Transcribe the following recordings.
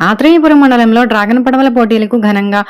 ఆత్రేయపురం మండలంలో డ్రాగన్ పడవల పోటీలకు ఘనంగా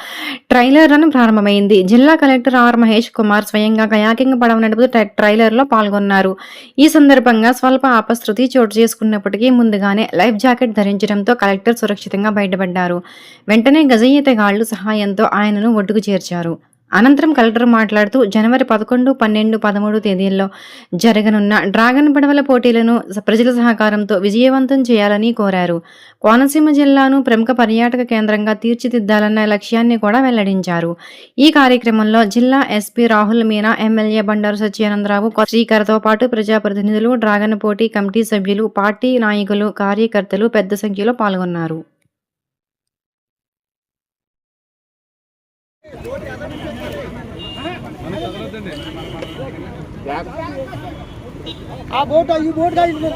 ట్రైలర్ రన్ ప్రారంభమైంది. జిల్లా కలెక్టర్ ఆర్ మహేష్ కుమార్ స్వయంగా కయాకింగ్ పడవ నడుపుతూ ట్రై- ట్రైలర్లో పాల్గొన్నారు. ఈ సందర్భంగా స్వల్ప అపశృతి చోటు చేసుకున్నప్పటికీ ముందుగానే లైఫ్ జాకెట్ ధరించడంతో కలెక్టర్ సురక్షితంగా బయటపడ్డారు. వెంటనే గజఈతగాళ్ళు సహాయంతో ఆయనను ఒడ్డుకు చేర్చారు. అనంతరం కలెక్టర్ మాట్లాడుతూ జనవరి పదకొండు పన్నెండు పదమూడు తేదీల్లో జరగనున్న డ్రాగన్ పడవల పోటీలను ప్రజల సహకారంతో విజయవంతం చేయాలని కోరారు. కోనసీమ జిల్లాను ప్రముఖ పర్యాటక కేంద్రంగా తీర్చిదిద్దాలన్న లక్ష్యాన్ని కూడా వెల్లడించారు. ఈ కార్యక్రమంలో జిల్లా ఎస్పీ రాహుల్ మీనా ఎమ్మెల్యే బండారు సత్యానందరావు శ్రీకర్తో పాటు ప్రజాప్రతినిధులు డ్రాగన్ పోటీ కమిటీ సభ్యులు పార్టీ నాయకులు కార్యకర్తలు పెద్ద సంఖ్యలో పాల్గొన్నారు. ఆ బోట్ ఈ బోట్ కాదు ఇది.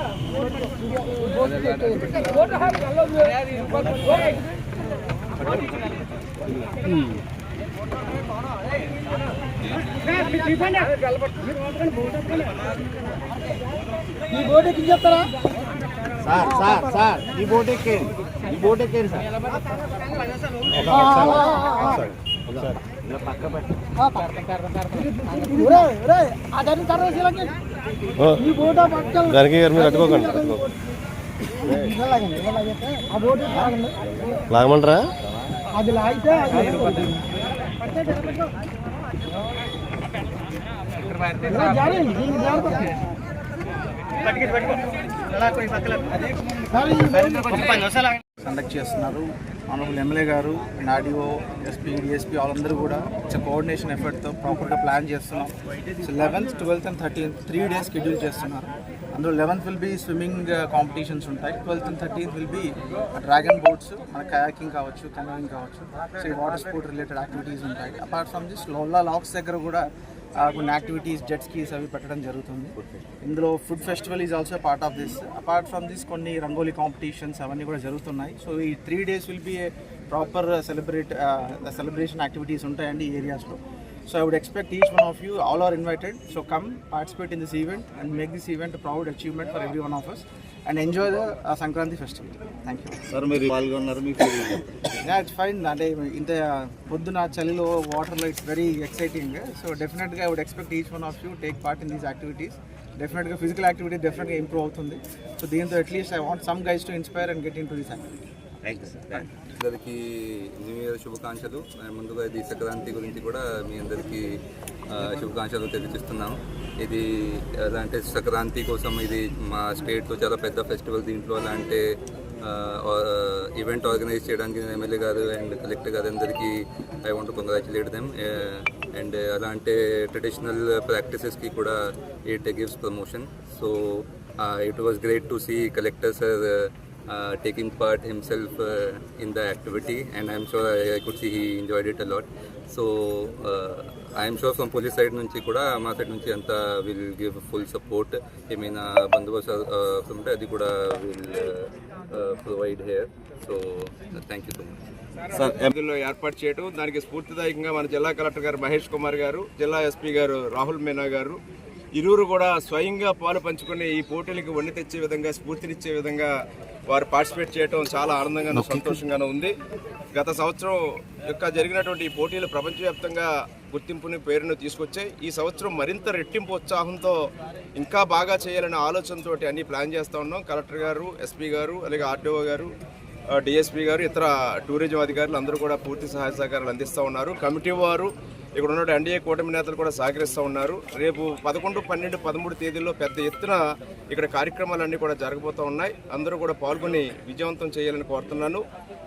ఈ బోట్ ఎక్కి చెప్తారా సార్ సార్ సార్ ఈ బోట్ ఎక్కేయండి ఈ బోట్ ఎక్కేయండి సార్ ఇలా పక్క పెట్టి ఆ దాని తర్వాత శిలకి. ఈ బోట్ ఆ పక్కన దానికి మీరు కట్టుకోకండి. లాగమంటారా అది లాగితే అది వెళ్ళిపోతుంది. ఇలా కండక్ట్ చేస్తున్నారు. ఆనరబుల్ ఎమ్మెల్యే గారు అండ్ ఆర్డీఓ ఎస్పీ డిఎస్పీ వాళ్ళందరూ కూడా ఇట్స్ కోఆర్డినేషన్ ఎఫర్ట్తో ప్రాపర్గా ప్లాన్ చేస్తున్నాం. So eleventh twelfth and thirteenth three days schedule చేస్తున్నారు. అందులో eleventh will be swimming competitions ఉంటాయి. Twelfth and thirteenth will be dragon boats మన కయాకింగ్ కావచ్చు కెనోయింగ్ కావచ్చు. So water sport related activities ఉంటాయి. Apart from this Lolla locks దగ్గర కూడా కొన్ని యాక్టివిటీస్ జెట్ స్కీస్ అవి పెట్టడం జరుగుతుంది. ఇందులో food festival is also part of this apart from this కొన్ని రంగోలీ కాంపిటీషన్స్ అవన్నీ కూడా జరుగుతున్నాయి. సో ఈ three days will be a proper celebrate celebration activities ఉంటాయండి ఈ ఏరియాస్లో so I would expect each one of you all are invited so come participate in this event and make this event proud achievement for every one of us and enjoy the Sankranti festival thank you sir మీరు పాల్గొన్నారు మీకు it's fine అంటే ఇంత పొద్దున చలిలో వాటర్లో it's very exciting so డెఫినెట్గా I would expect each one of you take part in these activities డెఫినెట్గా ఫిజికల్ యాక్టివిటీ డెఫినెట్గా ఇంప్రూవ్ అవుతుంది. సో దీంతో at least I want some guys to inspire and get in to this activity అందరికీ new year శుభాకాంక్షలు. ముందుగా ఇది సంక్రాంతి గురించి కూడా మీ అందరికీ శుభాకాంక్షలు తెలియజేస్తున్నాము ఇది ఎలా అంటే సంక్రాంతి కోసం ఇది మా స్టేట్లో చాలా పెద్ద ఫెస్టివల్. దీంట్లో ఎలా అంటే ఈవెంట్ ఆర్గనైజ్ చేయడానికి ఎమ్మెల్యే గారు అండ్ కలెక్టర్ గారు అందరికీ I want congratulate them and అలా అంటే ట్రెడిషనల్ ప్రాక్టీసెస్కి కూడా it gives promotion so it was great to see collector sir uh, taking part himself uh, in the activity and I'm sure I, I could see he enjoyed it a lot. So uh, I'm sure from police side నుంచి కూడా మా side నుంచి అంతా will give full support ఏమైనా బందోబస్తు ఉంటే అది కూడా will provide here so thank you so much సార్లో ఏర్పాటు చేయడం దానికి స్ఫూర్తిదాయకంగా మన జిల్లా కలెక్టర్ గారు మహేష్ కుమార్ గారు జిల్లా ఎస్పీ గారు రాహుల్ మీనా గారు ఇరువురు కూడా స్వయంగా పాలు పంచుకుని ఈ పోటీలకు వన్నె తెచ్చే విధంగా స్ఫూర్తినిచ్చే విధంగా వారు పార్టిసిపేట్ చేయడం చాలా ఆనందంగాను సంతోషంగాను ఉంది. గత సంవత్సరం యొక్క జరిగినటువంటి ఈ పోటీలు ప్రపంచవ్యాప్తంగా గుర్తింపుని పేరును తీసుకొచ్చాయి. ఈ సంవత్సరం మరింత రెట్టింపు ఉత్సాహంతో ఇంకా బాగా చేయాలనే ఆలోచనతో అన్ని ప్లాన్ చేస్తూ ఉన్నాం. కలెక్టర్ గారు ఎస్పీ గారు అలాగే ఆర్డీఓ గారు డిఎస్పీ గారు ఇతర టూరిజం అధికారులు అందరూ కూడా పూర్తి సహాయ సహకారాలు అందిస్తూ ఉన్నారు. కమిటీ వారు ఇక్కడ ఉన్న ఎన్డీఏ కూటమి నేతలు కూడా సహకరిస్తూ ఉన్నారు. రేపు పదకొండు పన్నెండు పదమూడు తేదీల్లో పెద్ద ఎత్తున ఇక్కడ కార్యక్రమాలన్నీ కూడా జరగబోతూ ఉన్నాయి. అందరూ కూడా పాల్గొని విజయవంతం చేయాలని కోరుతున్నాను.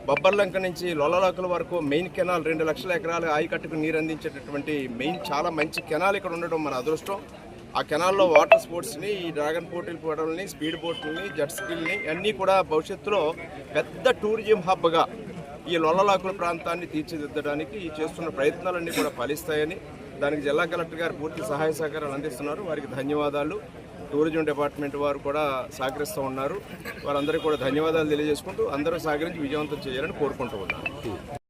బొబ్బర్లంక నుంచి లొల్లలాకుల వరకు మెయిన్ కెనాల్ రెండు లక్షల ఎకరాలు ఆయకట్టుకు నీరు అందించేటటువంటి మెయిన్ చాలా మంచి కెనాల్ ఇక్కడ ఉండడం మన అదృష్టం. ఆ కెనాల్లో వాటర్ స్పోర్ట్స్ని ఈ డ్రాగన్ పోటీలు పోవడాలని స్పీడ్ బోట్లని జెట్ స్కిల్ని అన్నీ కూడా భవిష్యత్తులో పెద్ద టూరిజం హబ్గా ఈ లొల్లలాకుల ప్రాంతాన్ని తీర్చిదిద్దడానికి చేస్తున్న ప్రయత్నాలన్నీ కూడా ఫలిస్తాయని దానికి జిల్లా కలెక్టర్ గారు పూర్తి సహాయ సహకారాలు అందిస్తున్నారు. వారికి ధన్యవాదాలు. టూరిజం డిపార్ట్మెంట్ వారు కూడా సహకరిస్తూ ఉన్నారు. వారందరికీ కూడా ధన్యవాదాలు తెలియజేసుకుంటూ అందరూ సహకరించి విజయవంతం చేయాలని కోరుకుంటూ ఉన్నారు